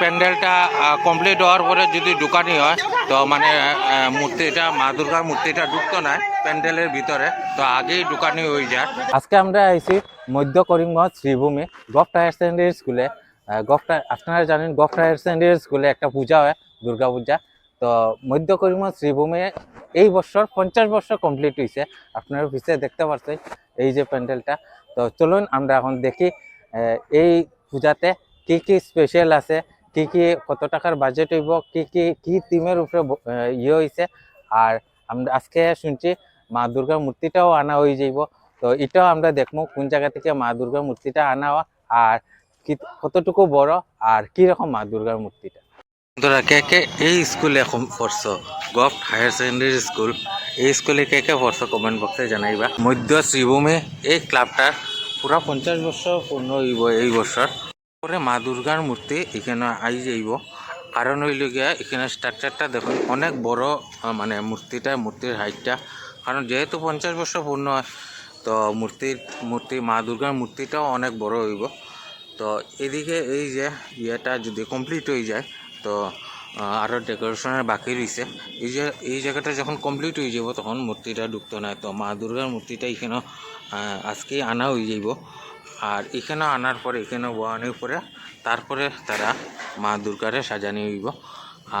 প্যান্ডেলটা কমপ্লিট হওয়ার পরে যদি ঢুকানি হয়, তো মানে মূর্তিটা, মা দুর্গার মূর্তিটা ঢুকতো না প্যান্ডেলের ভিতরে, তো আগেই ঢুকানি হয়ে যায়। আজকে আমরা আইছি মধ্য করিমগঞ্জ শ্রীভূমি গফট হায়ার সেকেন্ডারি স্কুলে। গফট আপনারা জানেন গফট হায়ার সেকেন্ডারি স্কুলে একটা পূজা হয়, দুর্গা পূজা। তো মধ্য করিমগঞ্জ শ্রীভূমি এই বছর, পঞ্চাশ বছর কমপ্লিট হয়েছে আপনারা পিছিয়ে দেখতে পাচ্ছেন এই যে প্যান্ডেলটা। তো চলুন আমরা এখন দেখি এই পূজাতে কি কি স্পেশাল আছে কি কি, কত টাকার বাজেট হইব, কি কি কি থিমের উপরে ইয়ে হয়েছে আর আমরা আজকে শুনছি মা দুর্গার মূর্তিটাও আনা হয়ে যাইব। তো এটাও আমরা দেখব কোন জায়গা থেকে মা দুর্গার মূর্তিটা আনা আর কতটুকু বড়, আর কি রকম মা দুর্গার মূর্তিটা। বন্ধুরা, কে কে এই স্কুলে এখন পড়ছো? গভট হায়ার সেকেন্ডারি স্কুল এই স্কুলে কে কে পড়ছো কমেন্ট বক্সে জানাইবা। মধ্য শ্রীভূমি, এই ক্লাবটার পুরা পঞ্চাশ বছর পূর্ণ হইব এই বছর। পরে মা দুর্গার মূর্তি এখানে আই যাইব। কারণ হইল গিয়া এখানে স্ট্রাকচারটা দেখুন অনেক বড় মানে মূর্তিটা মূর্তির হাইটটা কারণ যেহেতু পঞ্চাশ বছর পূর্ণ হয় তো মূর্তির মূর্তি মা দুর্গার মূর্তিটাও অনেক বড় হইব। তো এদিকে এই যে ইয়েটা যদি কমপ্লিট হয়ে যায় তো আহ, আরও ডেকোরেশনের বাকি রয়েছে এই যে এই জায়গাটা যখন কমপ্লিট হয়ে যাব তখন মূর্তিটা ঢুকতো না। তো মা দুর্গার মূর্তিটা এখানে আজকে আনা হয়ে যাইব। আর এখানে আনার পরে, এখানে বহানোর পরে, তারপরে তারা মা দুর্গারে সাজানি হইব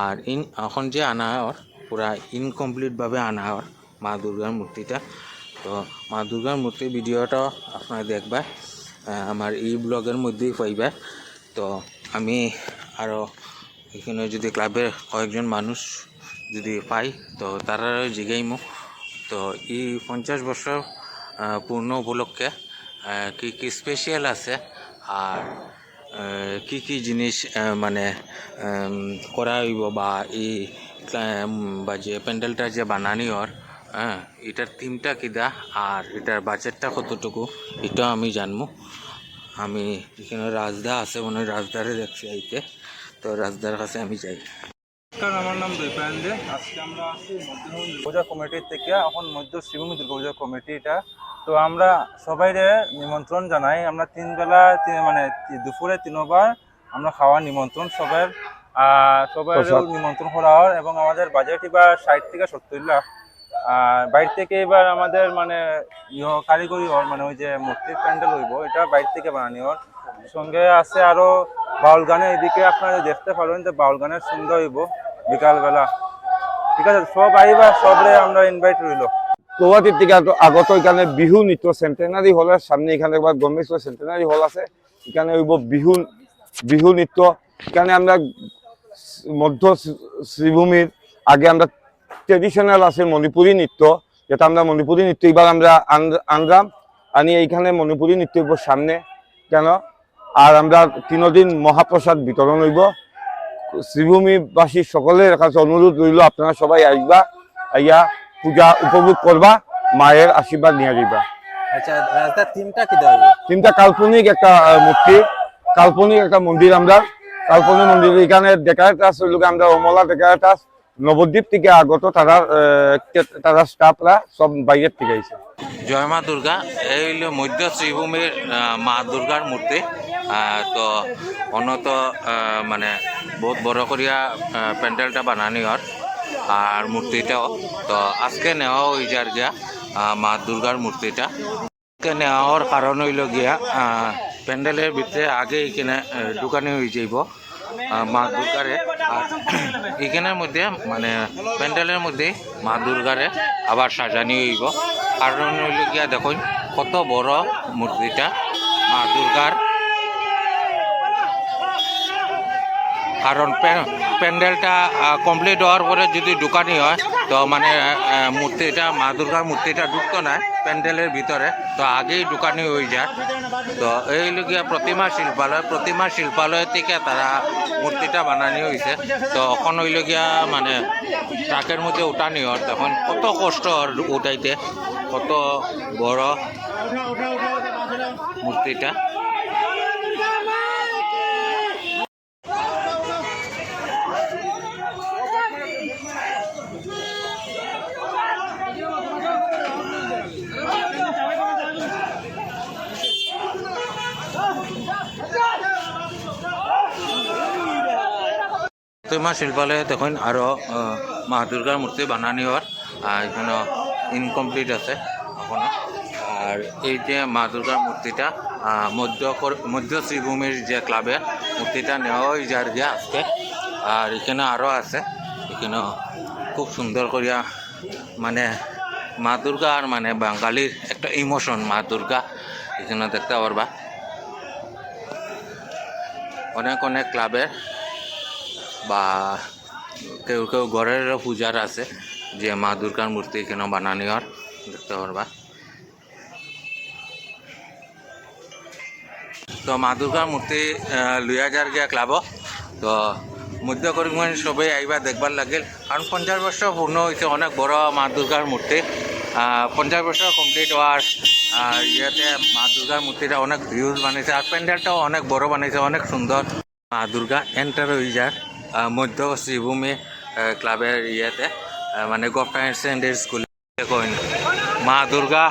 আর ইন এখন যে আনা হওয়ার, পুরা ইনকমপ্লিটভাবে আনা হওয়ার মা দুর্গার মূর্তিটা, তো মা দুর্গার মূর্তির ভিডিওটাও আপনারা দেখবা আমার এই ব্লগের মধ্যেই পাইবা তো আমি আরও এখানে যদি ক্লাবের কয়েকজন মানুষ যদি পাই, তো তারা জিগাইমু। তো এই পঞ্চাশ বছর পূর্ণ উপলক্ষে কি কি স্পেশাল আছে? আর কি কি জিনিস মানে করা হইব বা এই বা যে প্যান্ডেলটা যে বানানি হর হ্যাঁ এটার থিমটা কিদা আর এটার বাজেটটা কতটুকু? এটাও আমি জানব। আমি এখানে রাজদা আছে, মনে হয় রাজদারে দেখছি আইতে। তো রাজদার কাছে আমি যাই। নমস্কার আমার নাম দৈপায়ন দে। আজকে আমরা আছি মধ্যভূমি দুর্গা কমিটির থেকে, এখন মধ্য শ্রীভূমি দুর্গা কমিটি এটা। তো আমরা সবাইরে নিমন্ত্রণ জানাই। আমরা তিন বেলা মানে দুপুরে তিনবার আমরা খাওয়ার নিমন্ত্রণ সবার। সবাই নিমন্ত্রণ করা হয় এবং আমাদের বাজেট এবার ষাট থেকে সত্তর লাখ। আর বাইরে থেকে এবার আমাদের মানে ইয়ে কারিগরি হল মানে ওই যে মূর্তির প্যান্ডেল হইব এটা বাইরে থেকে বানানি হল সঙ্গে আছে আরও বাউল গানে এদিকে আপনারা দেখতে পারবেন যে বাউল গানের সুন্দর হইব বিকালবেলা। ঠিক আছে সব আইবা সবরে আমরা ইনভাইট রইল। গৌহাটির থেকে আগত এখানে বিহু নৃত্য সেন্টেনারি হলের সামনে এখানে একবার গমেশ সেন্টেনারি হল আছে। এখানে হইব বিহু বিহু নৃত্য এখানে আমরা মধ্য শ্রী- শ্রীভূমির আগে আমরা ট্রেডিশনাল আছে মণিপুরী নৃত্য যেটা আমরা মণিপুরী নৃত্য এবার আমরা আন- আনলাম আনি এইখানে মণিপুরী নৃত্য হইব সামনে। কেন? আর আমরা তিনদিন মহাপ্রসাদ বিতরণ হইব। শ্রীভূমিবাসী সকলের কাছে অনুরোধ রইল আপনারা সবাই আসবা আইয়া পূজা উপভোগ করবা মায়ের আশীর্বাদ নিয়ে যাইবা। আচ্ছা তিনটা কাল্পনিক একটা মূর্তি। কাল্পনিক একটা মন্দির আমরা। কাল্পনিক মন্দির এখানে ডেকারেটাস গিয়ে আমরা অমলা ডেকারেটাস নবদ্বীপ থেকে আগত তারা তারা স্টাফরা সব বাইরের থেকে আইছে। জয় মা দুর্গা এই হইল মধ্য শ্রীভূমির মা দুর্গার মূর্তি। তো অনত আহ, মানে বহুত বড় করিয়া প্যান্ডেলটা বানানি হর আর মূর্তিটাও তো আজকে নেওয়া হয়ে যার গিয়া মা দুর্গার মূর্তিটা। আজকে নেওয়া হওয়ার কারণ হইল গিয়া প্যান্ডেলের ভিতরে আগে এখানে দোকানে হয়ে যাইব মা দুর্গারে। আর এখানের মধ্যে মানে প্যান্ডেলের মধ্যে মা দুর্গারে আবার সাজানি হইব। কারণ হইল গিয়া দেখুন, কত বড় মূর্তিটা মা দুর্গার কারণ প্যা- প্যান্ডেলটা কমপ্লিট হওয়ার পরে যদি দোকানি হয়, তো মানে মূর্তিটা, মা দুর্গার মূর্তিটা ঢুকতো না প্যান্ডেলের ভিতরে, তো আগেই দোকানি হয়ে যায়। তো এই গিয়া প্রতিমা শিল্পালয় প্রতিমা শিল্পালয় থেকে তারা মূর্তিটা বানানি হয়েছে তো এখন গিয়া মানে ট্রাকের মধ্যে উঠানি হয়, তখন কত কষ্ট উঠাইতে, কত বড় মূর্তিটা। তৈমা শিল্পালয়ে দেখুন আরও মা দুর্গার মূর্তি বানানি হওয়ার এখানে ইনকমপ্লিট আছে এখনও আর এই যে মা দুর্গার মূর্তিটা মধ্য মধ্য শ্রীভূমির যে ক্লাবে মূর্তিটা নেওয়া হয়ে যার গিয়া আজকে আর এখানে আরও আছে। এখানে খুব সুন্দর করিয়া মানে মা দুর্গা আর মানে বাঙালির একটা ইমোশন মা দুর্গা এখানে দেখতে পারবা। অনেক অনেক ক্লাবের বা কেউ কেউ ঘরেরও পূজার আছে, যে মা দুর্গার মূর্তি এখানে বানানি হওয়ার দেখতে পারবা। তো মা দুর্গার মূর্তি যার গিয়া ক্লাব। তো মধ্য করিমগঞ্জ সবাই আইবা দেখবার লাগিল। কারণ পঞ্চাশ বছর পূর্ণ হয়েছে অনেক বড় মা দুর্গার মূর্তি। পঞ্চাশ বছর কমপ্লিট হওয়ার আর ইয়াতে মা দুর্গার মূর্তিটা অনেক ভিউজ বানিয়েছে আর প্যান্ডেলটাও অনেক বড় বানিয়েছে অনেক সুন্দর। মা দুর্গা এন্টার হয়ে যায় মধ্য শ্রীভূমি ক্লাবের ইয়েতে মানে গভর্নমেন্ট সেকেন্ডারি স্কুলে কইন। মা দুর্গা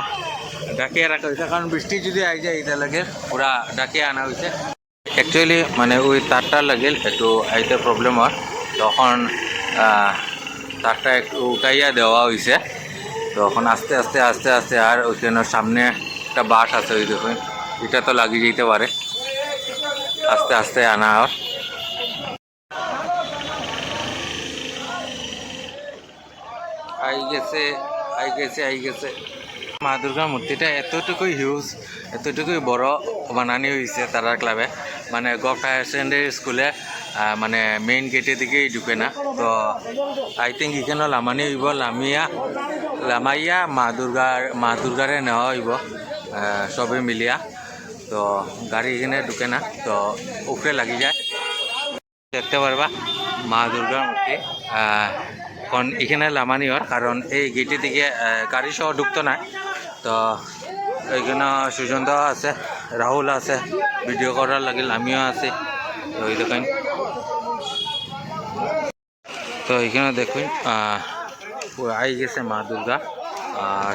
ডাকিয়ে রাখা হয়েছে। কারণ বৃষ্টি যদি আই যায় এটা লাগে পুরা ডাকিয়ে আনা হয়েছে। অ্যাকচুয়ালি মানে ওই তারটা লাগিল, একটু আইতে প্রবলেম হয়। তখন তারটা একটু উঠাইয়া দেওয়া হয়েছে তখন আস্তে আস্তে আস্তে আস্তে আর ওইখানে সামনে একটা বাস আছে ওই দেখুন। এটা তো লাগিয়ে যেতে পারে। আস্তে আস্তে আনা হয়। আই গেছে আই গেছে আই গেছে। মা দুর্গার মূর্তিটা এতটুকুই হিউজ এতটুকুই বড় বানানি হয়েছে তারার ক্লাবে মানে গভ হায়ার সেকেন্ডারি স্কুলে মানে মেইন গেটের দিকেই ঢুকে না। তো আই থিঙ্ক এখানে লামানি হইব, লামিয়া, লামাইয়া, মা দুর্গার মা দুর্গারে নেওয়া হইব সবে মিলিয়া। তো, গাড়ি এখানে ঢুকে না, তো উপরে লাগি যায়। দেখতে পারবা মা দুর্গার মূর্তি এখন এখানে লামানি হওয়ার কারণ এই গেটের দিকে গাড়ি সহ ঢুকতো না। তো এইখানে সুজন্ত আছে, রাহুল আছে, ভিডিও করার লাগিল আমিও আছি। তো এই দেখেন। তো এখানে দেখুন আই গেছে মা দুর্গা।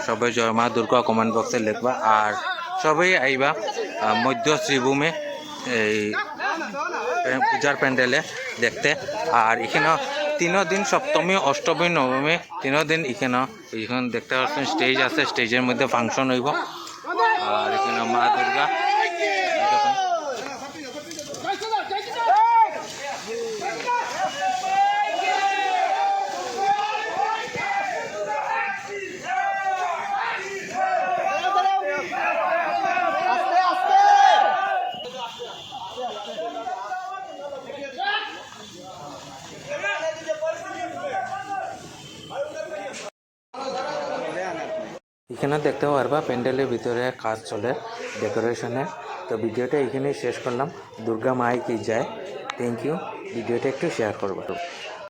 সবাই জয় মা দুর্গা, কমেন্ট বক্সে লিখবা। আর সবাই আইবা মধ্য শ্রীভূমে, এই পূজার প্যান্ডেলে দেখতে। আর এখানে তিনো দিন সপ্তমী, অষ্টমী, নবমী, তিনো দিন এখানে এখানে দেখতে পাচ্ছেন স্টেজ আছে স্টেজের মধ্যে ফাংশন হইব। আর এখানে মা দুর্গা এখানে দেখতে পারবা প্যান্ডেলের ভিতরে কাজ চলে ডেকোরেশনের তো ভিডিওটা এখানেই শেষ করলাম। দুর্গা মাই কি যায়? থ্যাংক ইউ ভিডিওটা একটু শেয়ার করব।